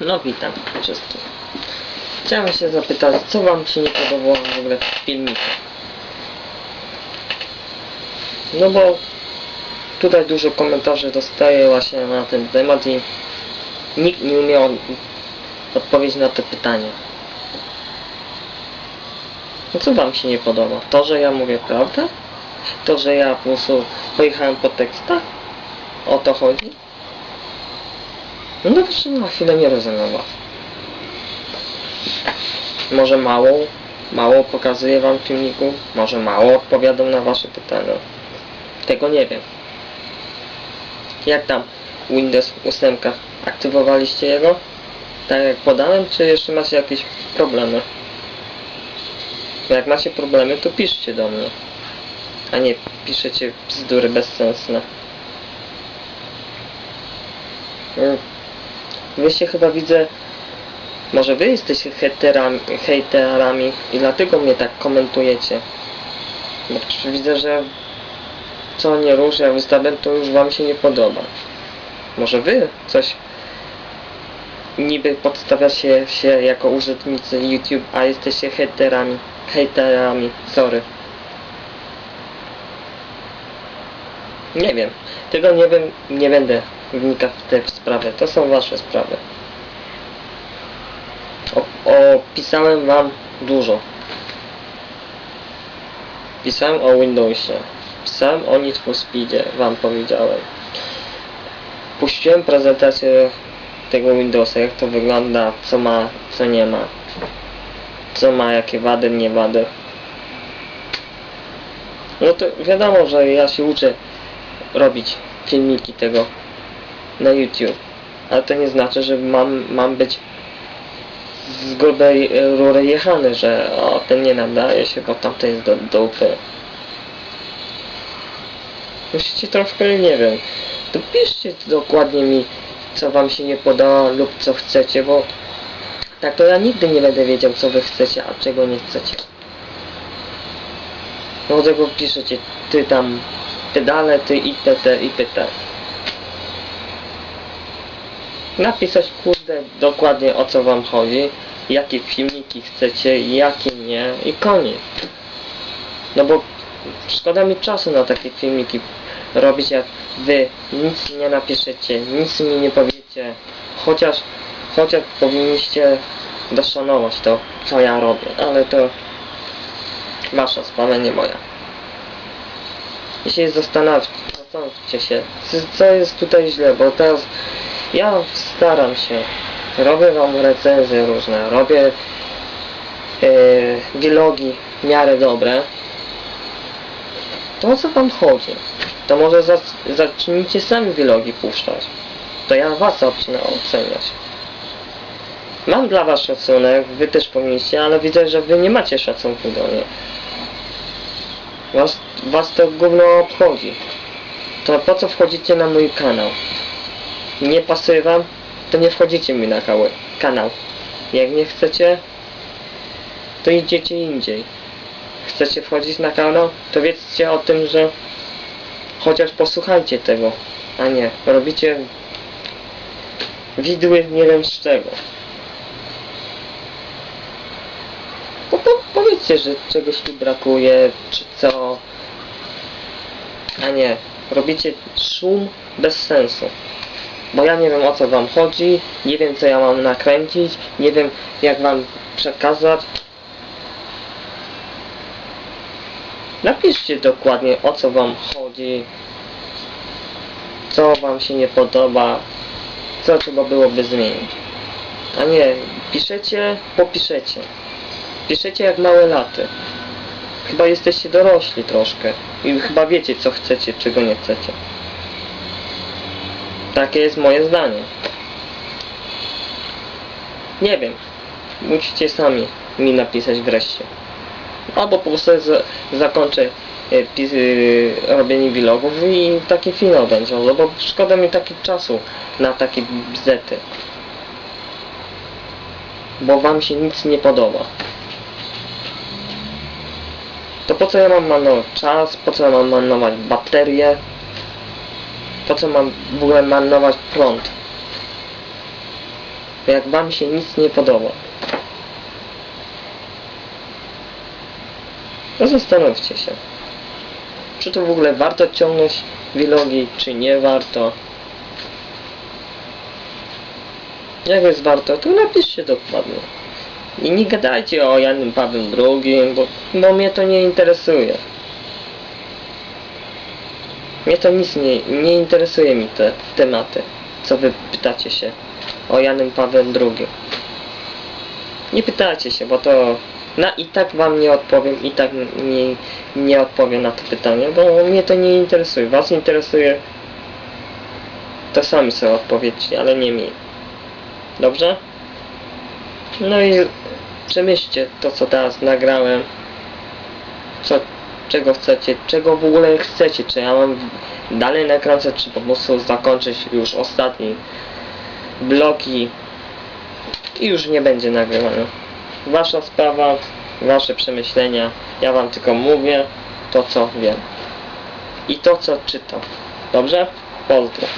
No witam wszystkich. Chciałem się zapytać, co wam się nie podobało w ogóle w filmiku? No bo tutaj dużo komentarzy dostaję właśnie na ten temat i nikt nie umiał odpowiedzieć na to pytanie. No co wam się nie podoba? To, że ja mówię prawdę? To, że ja po prostu pojechałem po tekstach? O to chodzi? No nawet na chwilę nie was. Może mało, mało pokazuję wam filmiku, może mało odpowiadam na wasze pytania. Tego nie wiem. Jak tam Windows 8? Aktywowaliście jego? Tak jak podałem, czy jeszcze macie jakieś problemy? Jak macie problemy, to piszcie do mnie. A nie piszecie bzdury bezsensne. Mm. Wy się chyba widzę... Może wy jesteście hejterami, hejterami i dlatego mnie tak komentujecie. Też widzę, że co nie rusz, jak wystawię, to już wam się nie podoba. Może wy coś niby podstawiacie się jako użytkownicy YouTube, a jesteście hejterami, hejterami, sorry. Nie wiem. Tego nie wiem, nie będę wnikał w te sprawy. To są wasze sprawy. Opisałem wam dużo. Pisałem o Windowsie. Pisałem o Need for Speedzie, wam powiedziałem. Puściłem prezentację tego Windowsa, jak to wygląda, co ma, co nie ma. Co ma, jakie wady, nie wady. No to wiadomo, że ja się uczę robić filmiki tego na YouTube. Ale to nie znaczy, że mam, mam być z grubej e, rury jechany, że o, ten nie nadaje się, bo tamten jest do dupy. Musicie troszkę, nie wiem, to piszcie dokładnie mi, co wam się nie podoba lub co chcecie, bo tak to ja nigdy nie będę wiedział, co wy chcecie, a czego nie chcecie. No tego piszecie, ty tam pedale, ty itp. itp. Napisać kurde dokładnie o co wam chodzi, jakie filmiki chcecie, jakie nie i koniec. No bo szkoda mi czasu na takie filmiki robić, jak wy nic nie napiszecie, nic mi nie powiecie, chociaż, chociaż powinniście doszanować to, co ja robię, ale to wasza sprawa, nie moja. I się zastanówcie, się, co jest tutaj źle, bo teraz ja staram się, robię wam recenzje różne, robię yy, vlogi w miarę dobre. To o co wam chodzi? To może zac- zacznijcie sami vlogi puszczać. To ja was zacznę oceniać. Mam dla was szacunek, wy też powinniście, ale widzę, że wy nie macie szacunku do mnie. Was, was to gówno obchodzi. To po co wchodzicie na mój kanał? Nie pasuje wam? To nie wchodzicie mi na kanał. Jak nie chcecie, to idziecie indziej. Chcecie wchodzić na kanał? To wiedzcie o tym, że chociaż posłuchajcie tego, a nie robicie widły nie wiem z czego. Po, po, powiedzcie, że czegoś tu brakuje, czy co, a nie, robicie szum bez sensu. Bo ja nie wiem o co wam chodzi, nie wiem co ja mam nakręcić, nie wiem jak wam przekazać. Napiszcie dokładnie o co wam chodzi, co wam się nie podoba, co trzeba byłoby zmienić. A nie, piszecie, popiszecie. Piszecie jak małe laty. Chyba jesteście dorośli troszkę i chyba wiecie co chcecie, czego nie chcecie. Takie jest moje zdanie. Nie wiem. Musicie sami mi napisać wreszcie. Albo po prostu zakończę e, e, robienie vlogów i taki finał będzie, no bo szkoda mi takiego czasu na takie bzety. Bo wam się nic nie podoba. To po co ja mam marnować czas? Po co ja mam marnować baterię? Po co mam w ogóle marnować prąd? jak wam się nic nie podoba. To zastanówcie się. Czy to w ogóle warto ciągnąć vlogi, czy nie warto. Jak jest warto, to napiszcie dokładnie. I nie gadajcie o Janym Pawłem II, bo, bo mnie to nie interesuje. Mnie to nic nie, nie interesuje mi te tematy, co wy pytacie się o Janym Pawłem II. Nie pytajcie się, bo to na i tak wam nie odpowiem, i tak nie, nie odpowiem na to pytanie, bo mnie to nie interesuje. Was interesuje, to sami sobie odpowiedzcie, ale nie mi. Dobrze? No i przemyślcie to, co teraz nagrałem. Co, czego chcecie, czego w ogóle chcecie. Czy ja mam dalej nakręcać, czy po prostu zakończyć już ostatni bloki i już nie będzie nagrywania. Wasza sprawa, wasze przemyślenia. Ja wam tylko mówię to, co wiem. I to, co czytam. Dobrze? Pozdro.